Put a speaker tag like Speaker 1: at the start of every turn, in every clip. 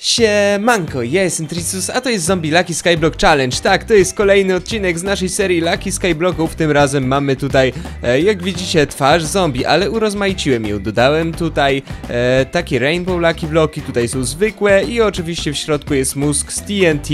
Speaker 1: Siemanko, ja jestem Tricus, a to jest Zombie Lucky Skyblock Challenge. Tak, to jest kolejny odcinek z naszej serii Lucky Skyblocków. Tym razem mamy tutaj, e, jak widzicie, twarz zombie, ale urozmaiciłem ją. Dodałem tutaj e, takie Rainbow Lucky Bloki, tutaj są zwykłe i oczywiście w środku jest mózg z TNT,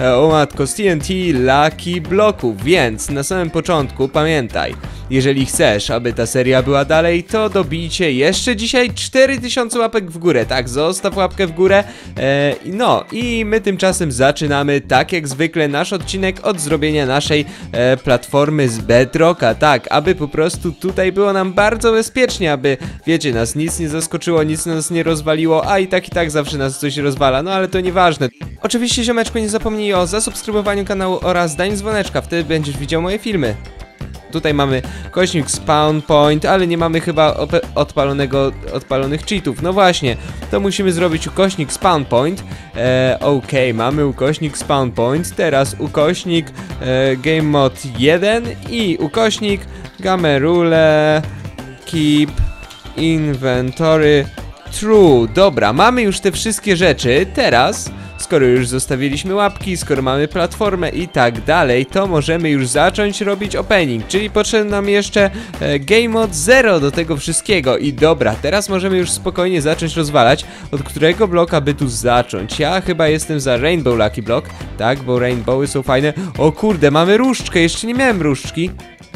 Speaker 1: e, o matko, z TNT Lucky Bloków. Więc na samym początku pamiętaj, jeżeli chcesz, aby ta seria była dalej, to dobijcie jeszcze dzisiaj 4000 łapek w górę. Tak, zostaw łapkę w górę. E, no i my tymczasem zaczynamy, tak jak zwykle, nasz odcinek od zrobienia naszej e, platformy z Bedrocka. Tak, aby po prostu tutaj było nam bardzo bezpiecznie, aby, wiecie, nas nic nie zaskoczyło, nic nas nie rozwaliło, a i tak i tak zawsze nas coś rozwala, no ale to nieważne. Oczywiście, ziomeczku, nie zapomnij o zasubskrybowaniu kanału oraz daniu dzwoneczka, wtedy będziesz widział moje filmy. Tutaj mamy kośnik spawn point, ale nie mamy chyba odpalonego, odpalonych cheatów. No właśnie, to musimy zrobić ukośnik spawn point. E, Okej, mamy ukośnik spawn point, teraz ukośnik e, game mod 1 i ukośnik gamerule keep inventory true. Dobra, mamy już te wszystkie rzeczy. Teraz Skoro już zostawiliśmy łapki, skoro mamy platformę i tak dalej, to możemy już zacząć robić opening, czyli potrzebny nam jeszcze e, Game Mode 0 do tego wszystkiego. I dobra, teraz możemy już spokojnie zacząć rozwalać, od którego bloka by tu zacząć. Ja chyba jestem za Rainbow Lucky Block, tak, bo Rainbowy są fajne. O kurde, mamy różdżkę, jeszcze nie miałem różdżki.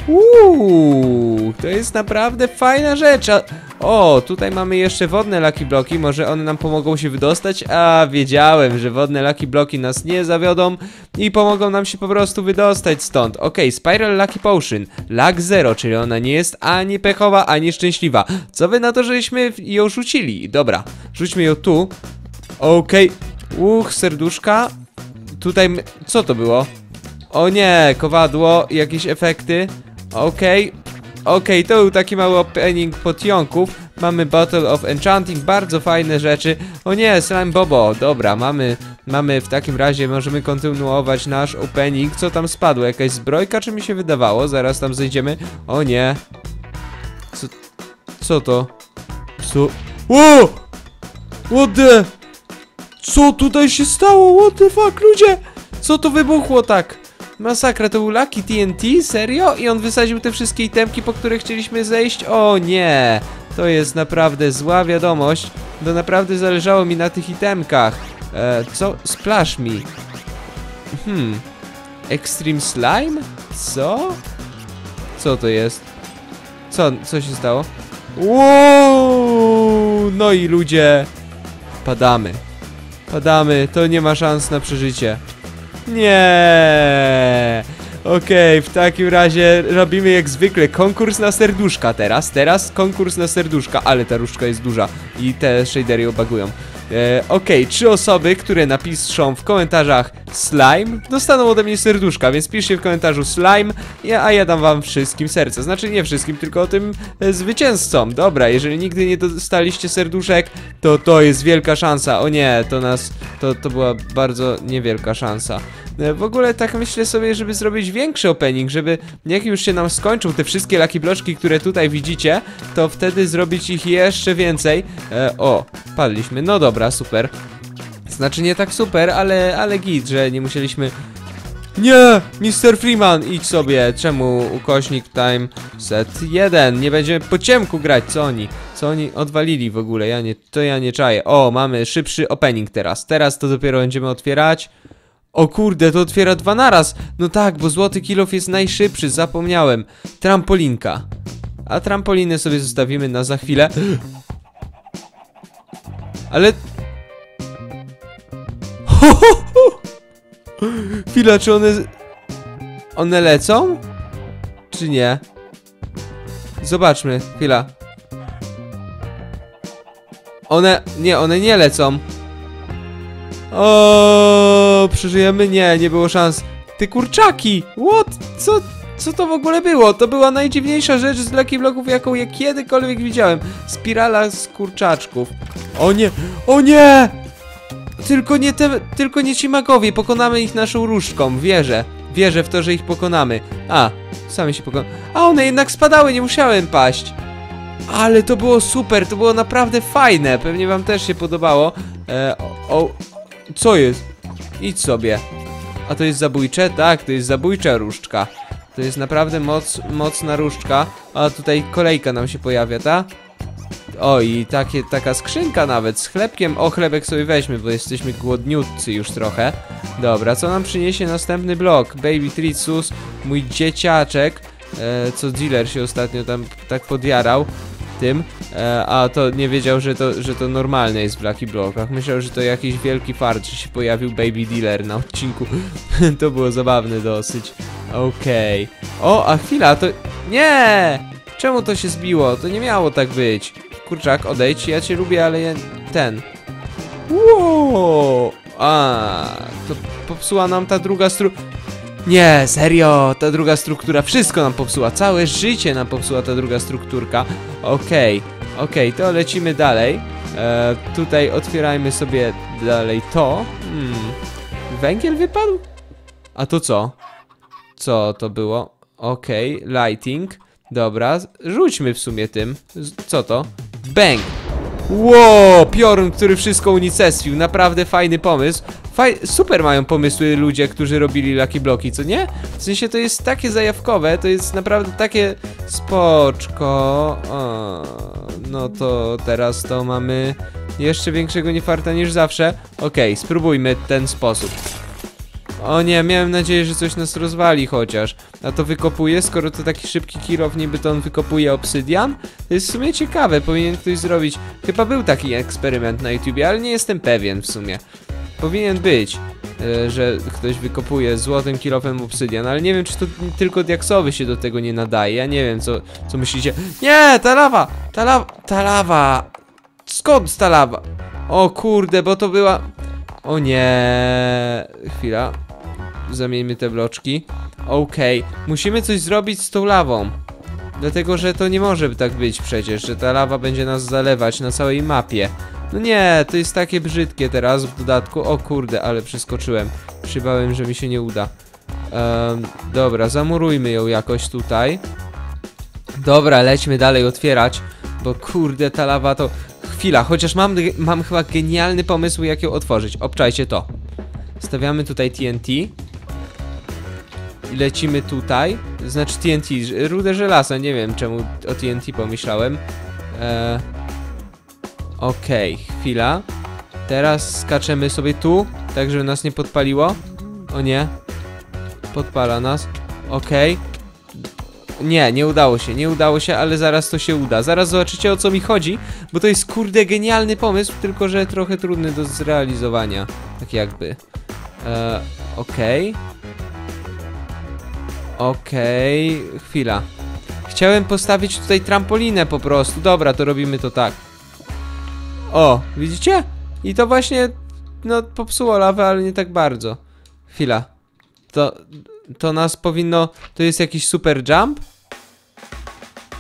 Speaker 1: Uuu, to jest naprawdę fajna rzecz. A, o, tutaj mamy jeszcze wodne Lucky Bloki, może one nam pomogą się wydostać? A, wiedziałem, że wodne Lucky Bloki nas nie zawiodą i pomogą nam się po prostu wydostać stąd. Okej, Spiral Lucky Potion, Luck Zero, czyli ona nie jest ani pechowa, ani szczęśliwa. Co wy na to, żeśmy ją rzucili? Dobra, rzućmy ją tu. Okej, uch, serduszka. Tutaj, co to było? O nie, kowadło, jakieś efekty. Okej. Okej, to był taki mały opening potionków. Mamy Battle of Enchanting, bardzo fajne rzeczy. O nie, Slime Bobo, dobra, mamy, mamy w takim razie, możemy kontynuować nasz opening. Co tam spadło? Jakaś zbrojka, czy mi się wydawało? Zaraz tam zejdziemy. O nie. Co, co to? Co? O! What the? Co tutaj się stało? What the fuck, ludzie? Co to wybuchło tak? Masakra, to był Lucky TNT? Serio? I on wysadził te wszystkie itemki, po które chcieliśmy zejść? O nie! To jest naprawdę zła wiadomość. To naprawdę zależało mi na tych itemkach. E, co? Splash me. Hmm. Extreme Slime? Co? Co to jest? Co, co się stało? Wow! No i ludzie, padamy. Padamy, to nie ma szans na przeżycie. Nie. Okej, w takim razie robimy jak zwykle konkurs na serduszka teraz. Teraz konkurs na serduszka, ale ta różdżka jest duża i te shadery ją bagują. E, Okej, trzy osoby, które napiszą w komentarzach slime, dostaną ode mnie serduszka, więc piszcie w komentarzu slime, a ja dam wam wszystkim serce. Znaczy nie wszystkim, tylko tym e, zwycięzcom. Dobra, jeżeli nigdy nie dostaliście serduszek, to to jest wielka szansa. O nie, to nas, to, to była bardzo niewielka szansa. E, W ogóle tak myślę sobie, żeby zrobić większy opening, żeby jak już się nam skończą te wszystkie laki bloczki, które tutaj widzicie, to wtedy zrobić ich jeszcze więcej. E, o, padliśmy. No dobra, super. Znaczy nie tak super, ale, ale git, że nie musieliśmy... Nie! Mr. Freeman, idź sobie. Czemu ukośnik time set 1? Nie będziemy po ciemku grać, co oni? Co oni odwalili w ogóle? Ja nie, to ja nie czaję. O, mamy szybszy opening teraz. Teraz to dopiero będziemy otwierać. O kurde, to otwiera dwa naraz. No tak, bo złoty kilof jest najszybszy, zapomniałem. Trampolinka. A trampoliny sobie zostawimy na za chwilę. Ale... Chwila, czy one... One lecą? Czy nie? Zobaczmy, chwila. One... Nie, one nie lecą. O, przeżyjemy? Nie, nie było szans. Ty kurczaki! What? Co, co to w ogóle było? To była najdziwniejsza rzecz z Lucky Blocków, jaką ja kiedykolwiek widziałem. Spirala z kurczaczków. O nie! O nie! Tylko nie te, tylko nie ci magowie, pokonamy ich naszą różdżką, wierzę. Wierzę w to, że ich pokonamy. A, sami się pokonamy. A one jednak spadały, nie musiałem paść. Ale to było super, to było naprawdę fajne. Pewnie wam też się podobało. E, o, o, co jest? Idź sobie. A to jest zabójcze? Tak, to jest zabójcza różdżka. To jest naprawdę moc, mocna różdżka. A tutaj kolejka nam się pojawia, ta? O, i takie, taka skrzynka nawet z chlebkiem. O, chlebek sobie weźmy, bo jesteśmy głodniutcy już trochę. Dobra, co nam przyniesie następny blok? Baby Tritsus, mój dzieciaczek, e, co dealer się ostatnio tam tak podjarał tym, e, a to nie wiedział, że to, że to normalne jest w Lucky Blockach. Myślał, że to jakiś wielki fart, że się pojawił Baby Dealer na odcinku. to było zabawne dosyć. Okej. O, a chwila, to... Nie! Czemu to się zbiło? To nie miało tak być. Kurczak, odejdź, ja cię lubię, ale ja... ten... Wow! A, to popsuła nam ta druga stru... Nie, serio, ta druga struktura wszystko nam popsuła, całe życie nam popsuła ta druga strukturka. Okej, okej, to lecimy dalej. E, tutaj otwierajmy sobie dalej to. Hmm. Węgiel wypadł? A to co? Co to było? Okej, lighting. Dobra, rzućmy w sumie tym. Co to? Bang! Ło, piorun, który wszystko unicestwił. Naprawdę fajny pomysł. Faj super mają pomysły ludzie, którzy robili Lucky Bloki, co nie? W sensie to jest takie zajawkowe, to jest naprawdę takie spoczko. O, no to teraz to mamy jeszcze większego niefarta niż zawsze. Okej, spróbujmy ten sposób. O nie, miałem nadzieję, że coś nas rozwali chociaż. A to wykopuje, skoro to taki szybki kilof, niby to on wykopuje obsydian? To jest w sumie ciekawe, powinien ktoś zrobić. Chyba był taki eksperyment na YouTubie, ale nie jestem pewien w sumie. Powinien być, e, że ktoś wykopuje złotym kilofem obsydian, ale nie wiem, czy to tylko diaksowy się do tego nie nadaje. Ja nie wiem, co, co myślicie. Nie, ta lawa! Ta lawa! Ta lawa! Skąd ta lawa? O kurde, bo to była... O nie... Chwila. Zamieńmy te bloczki. Okej, musimy coś zrobić z tą lawą. Dlatego, że to nie może tak być przecież, że ta lawa będzie nas zalewać na całej mapie. No nie, to jest takie brzydkie teraz w dodatku. O kurde, ale przeskoczyłem. Przybałem, że mi się nie uda. Em, dobra, zamurujmy ją jakoś tutaj. Dobra, lećmy dalej otwierać, bo kurde, ta lawa to... Chwila, chociaż mam, mam chyba genialny pomysł, jak ją otworzyć. Obczajcie to. Stawiamy tutaj TNT. Lecimy tutaj. Znaczy TNT, rudę żelaza, nie wiem czemu o TNT pomyślałem. Eee, Okej, chwila. Teraz skaczemy sobie tu, tak żeby nas nie podpaliło. O nie. Podpala nas. Okej. Nie, nie udało się, nie udało się, ale zaraz to się uda. Zaraz zobaczycie o co mi chodzi, bo to jest kurde genialny pomysł, tylko że trochę trudny do zrealizowania. Tak jakby. Eee, Okej. Okej, chwila. Chciałem postawić tutaj trampolinę po prostu. Dobra, to robimy to tak. O, widzicie? I to właśnie, no, popsuło lawę, ale nie tak bardzo. Chwila. To, to nas powinno, to jest jakiś super jump?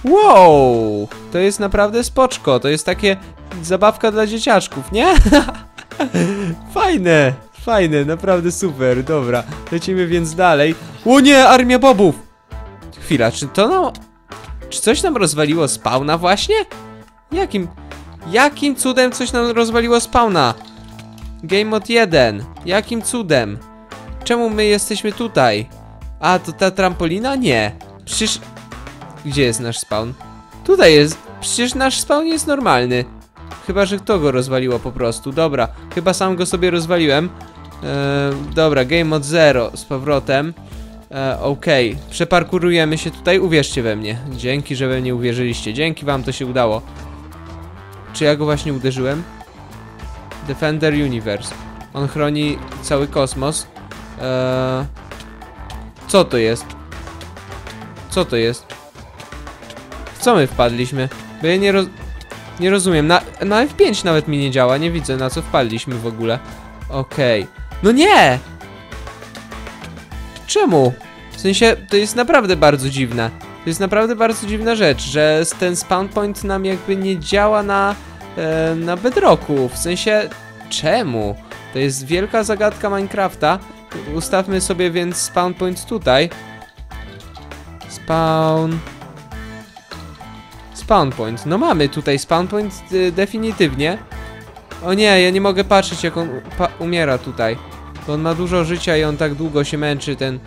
Speaker 1: Wow, to jest naprawdę spoczko, to jest takie zabawka dla dzieciaczków, nie? fajne, fajne, naprawdę super, dobra. Lecimy więc dalej. O nie, armia bobów! Chwila, czy to no... Czy coś nam rozwaliło spawna właśnie? Jakim... Jakim cudem coś nam rozwaliło spawna? Game mod 1. Jakim cudem? Czemu my jesteśmy tutaj? A, to ta trampolina? Nie. Przecież... Gdzie jest nasz spawn? Tutaj jest. Przecież nasz spawn jest normalny. Chyba, że to go rozwaliło po prostu. Dobra, chyba sam go sobie rozwaliłem. Eee, dobra, game mod 0 z powrotem. E, Okej, przeparkurujemy się tutaj, uwierzcie we mnie. Dzięki, że we mnie uwierzyliście. Dzięki wam to się udało. Czy ja go właśnie uderzyłem? Defender Universe. On chroni cały kosmos. Eee, co to jest? Co to jest? W co my wpadliśmy? Bo ja nie roz... Nie rozumiem. Na, na F5 nawet mi nie działa. Nie widzę na co wpadliśmy w ogóle. Okej. No nie! Czemu? W sensie, to jest naprawdę bardzo dziwne. To jest naprawdę bardzo dziwna rzecz, że ten spawn point nam jakby nie działa na, e, na bedrocku. W sensie, czemu? To jest wielka zagadka Minecrafta. Ustawmy sobie więc spawn point tutaj. Spawn. Spawn point. No mamy tutaj spawn point y, definitywnie. O nie, ja nie mogę patrzeć jak on umiera tutaj. Bo on ma dużo życia i on tak długo się męczy, ten...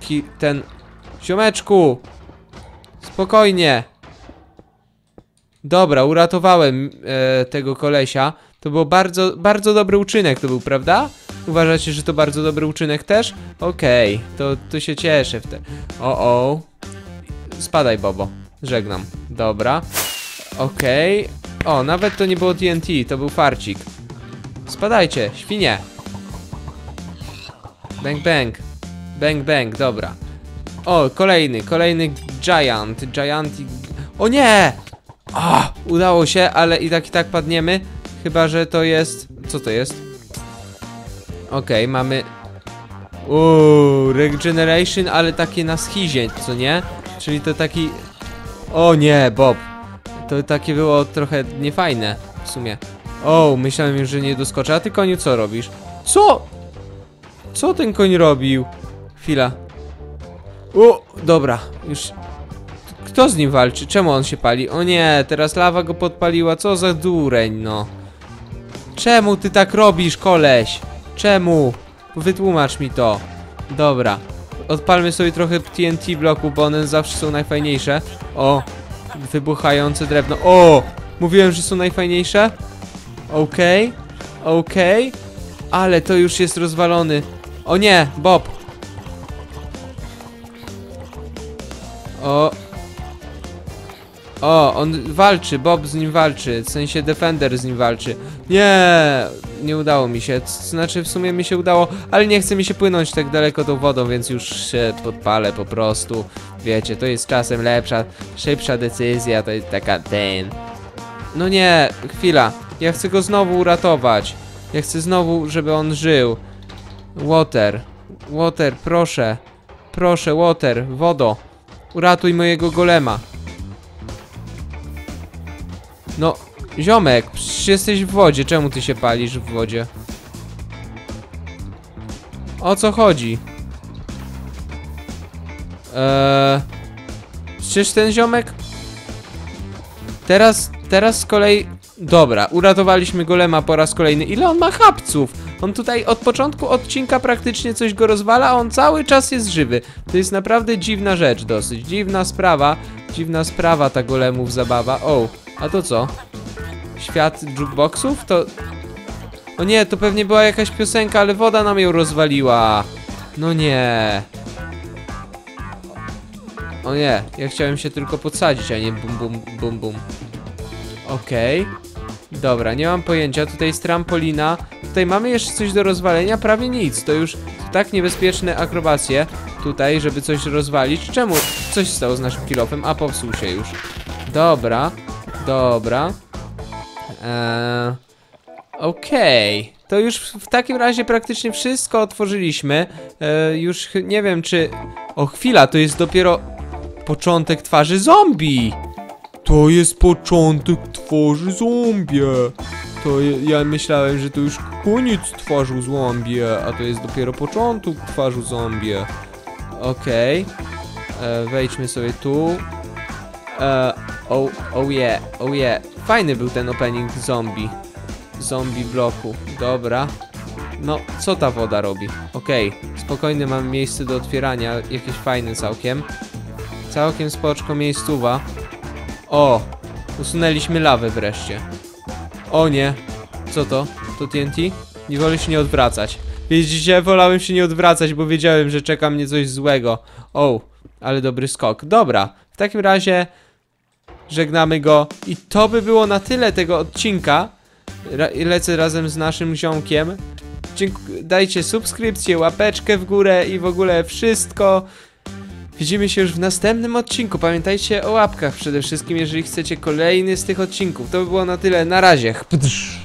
Speaker 1: Ki ten... Ziomeczku! Spokojnie! Dobra, uratowałem e, tego kolesia. To był bardzo, bardzo dobry uczynek to był, prawda? Uważacie, że to bardzo dobry uczynek też? Okej, to, to się cieszę w te... O, o. Spadaj, Bobo. Żegnam. Dobra. Okej. O, nawet to nie było TNT, to był farcik. Spadajcie, świnie. Bang, bang. Bang, bang, dobra. O, kolejny, kolejny giant, giant. O nie! A, udało się, ale i tak i tak padniemy. Chyba, że to jest... Co to jest? Okej, mamy... Uuu, regeneration, ale takie na schizie, co nie? Czyli to taki... O nie, Bob. To takie było trochę niefajne, w sumie. O, myślałem już, że nie doskoczę. A ty, koniu, co robisz? Co? Co ten koń robił? Chwila. O, dobra, już... Kto z nim walczy? Czemu on się pali? O nie, teraz lawa go podpaliła. Co za dureń, no. Czemu ty tak robisz, koleś? Czemu? Wytłumacz mi to. Dobra. Odpalmy sobie trochę TNT bloku, bo one zawsze są najfajniejsze. O, wybuchające drewno. O, mówiłem, że są najfajniejsze. Okej, okej. Ale to już jest rozwalony. O nie, Bob. O. O, on walczy, Bob z nim walczy, w sensie Defender z nim walczy. Nie, nie udało mi się, znaczy w sumie mi się udało, ale nie chce mi się płynąć tak daleko tą wodą, więc już się podpalę po prostu. Wiecie, to jest czasem lepsza, szybsza decyzja, to jest taka ten. No nie, chwila, ja chcę go znowu uratować. Ja chcę znowu, żeby on żył. Water, water, proszę. Proszę, water, wodo. Uratuj mojego golema. No, ziomek, jesteś w wodzie. Czemu ty się palisz w wodzie? O co chodzi? Eee, przecież ten ziomek... Teraz, teraz z kolei... Dobra, uratowaliśmy golema po raz kolejny. Ile on ma chapców? On tutaj od początku odcinka praktycznie coś go rozwala, a on cały czas jest żywy. To jest naprawdę dziwna rzecz dosyć. Dziwna sprawa. Dziwna sprawa ta golemów zabawa. O, a to co? Świat jukeboxów? To... O nie, to pewnie była jakaś piosenka, ale woda nam ją rozwaliła. No nie. O nie, ja chciałem się tylko podsadzić, a nie bum bum bum bum. Okej. Dobra, nie mam pojęcia. Tutaj jest trampolina. Tutaj mamy jeszcze coś do rozwalenia? Prawie nic. To już tak niebezpieczne akrobacje tutaj, żeby coś rozwalić. Czemu? Coś stało z naszym kilofem, a popsuł się już. Dobra, dobra. Eee, Okej. To już w, takim razie praktycznie wszystko otworzyliśmy. Eee, już nie wiem czy... O chwila, to jest dopiero początek twarzy zombie. To jest początek twarzy zombie. To ja, ja myślałem, że to już koniec twarzy zombie, a to jest dopiero początek twarzy zombie. Okej. E, Wejdźmy sobie tu. E, oh, oh yeah, oh yeah. Fajny był ten opening zombie. Zombie bloku. Dobra. No, co ta woda robi? Okej, spokojnie mam miejsce do otwierania, jakieś fajne całkiem. Całkiem spoczko miejscowa. O, usunęliśmy lawę wreszcie. O nie, co to? To TNT? Nie wolę się nie odwracać. Widzicie, wolałem się nie odwracać, bo wiedziałem, że czeka mnie coś złego. O, ale dobry skok. Dobra, w takim razie żegnamy go. I to by było na tyle tego odcinka. Lecę razem z naszym ziomkiem. Dajcie subskrypcję, łapeczkę w górę i w ogóle wszystko. Widzimy się już w następnym odcinku. Pamiętajcie o łapkach przede wszystkim, jeżeli chcecie kolejny z tych odcinków. To by było na tyle. Na razie. Pdrz.